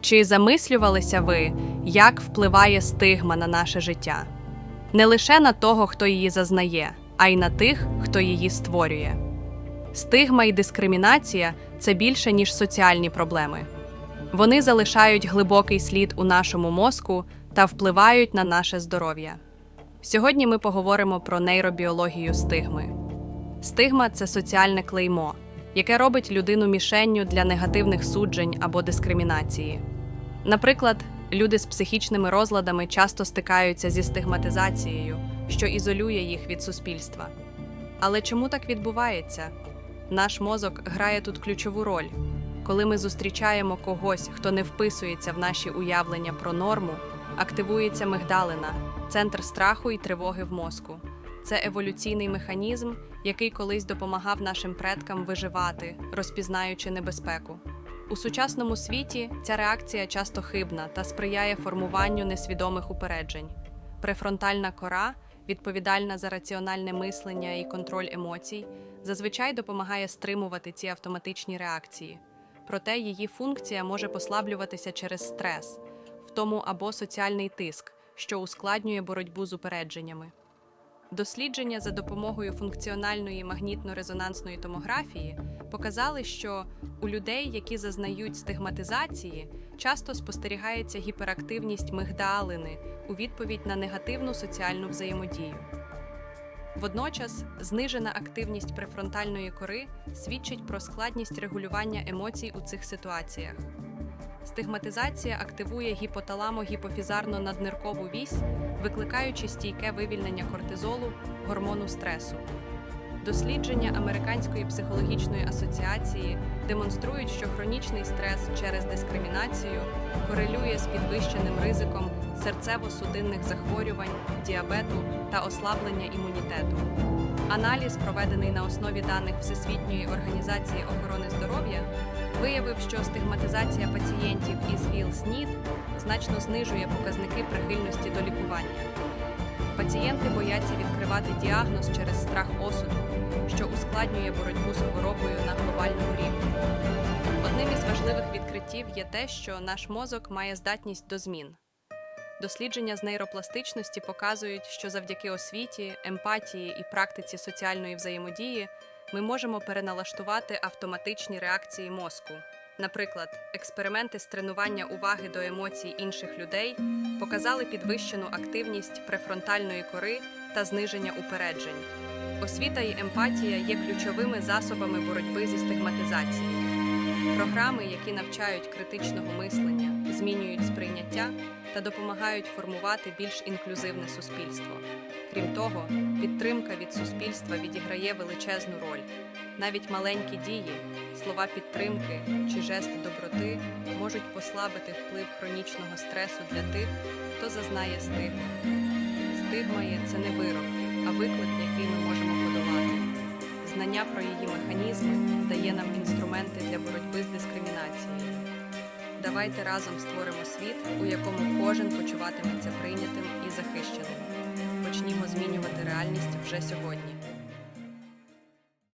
Чи замислювалися ви, як впливає стигма на наше життя? Не лише на того, хто її зазнає, а й на тих, хто її створює. Стигма і дискримінація це більше, ніж соціальні проблеми. Вони залишають глибокий слід у нашому мозку та впливають на наше здоров'я. Сьогодні ми поговоримо про нейробіологію стигми. Стигма це соціальне клеймо, яке робить людину мішенню для негативних суджень або дискримінації. Наприклад, люди з психічними розладами часто стикаються зі стигматизацією, що ізолює їх від суспільства. Але чому так відбувається? Наш мозок грає тут ключову роль. Коли ми зустрічаємо когось, хто не вписується в наші уявлення про норму, активується мигдалина, центр страху і тривоги в мозку. Це еволюційний механізм, який колись допомагав нашим предкам виживати, розпізнаючи небезпеку. У сучасному світі ця реакція часто хибна та сприяє формуванню несвідомих упереджень. Префронтальна кора, відповідальна за раціональне мислення і контроль емоцій, зазвичай допомагає стримувати ці автоматичні реакції. Проте її функція може послаблюватися через стрес, втому або соціальний тиск, що ускладнює боротьбу з упередженнями. Дослідження за допомогою функціональної магнітно-резонансної томографії показали, що у людей, які зазнають стигматизації, часто спостерігається гіперактивність мигдалини у відповідь на негативну соціальну взаємодію. Водночас, знижена активність префронтальної кори свідчить про складність регулювання емоцій у цих ситуаціях. Стигматизація активує гіпоталамо-гіпофізарно-надниркову вісь, викликаючи стійке вивільнення кортизолу, гормону стресу. Дослідження Американської психологічної асоціації демонструють, що хронічний стрес через дискримінацію корелює з підвищеним ризиком серцево-судинних захворювань, діабету та ослаблення імунітету. Аналіз, проведений на основі даних Всесвітньої організації охорони здоров'я, виявив, що стигматизація пацієнтів із ВІЛ-СНІД значно знижує показники прихильності до лікування. Пацієнти бояться відкривати діагноз через страх осуду, що ускладнює боротьбу з хворобою на глобальному рівні. Одним із важливих відкриттів є те, що наш мозок має здатність до змін. Дослідження з нейропластичності показують, що завдяки освіті, емпатії і практиці соціальної взаємодії ми можемо переналаштувати автоматичні реакції мозку. Наприклад, експерименти з тренування уваги до емоцій інших людей показали підвищену активність префронтальної кори та зниження упереджень. Освіта і емпатія є ключовими засобами боротьби зі стигматизацією. Програми, які навчають критичного мислення, змінюють сприйняття та допомагають формувати більш інклюзивне суспільство. Крім того, підтримка від суспільства відіграє величезну роль. Навіть маленькі дії, слова підтримки чи жести доброти можуть послабити вплив хронічного стресу для тих, хто зазнає стигми. Стигма є це не вирок, а виклик, який ми можемо подолати. Знання про її механізми дає нам інструменти для боротьби з дискримінацією. Давайте разом створимо світ, у якому кожен почуватиметься прийнятим і захищеним. Почнімо змінювати реальність вже сьогодні.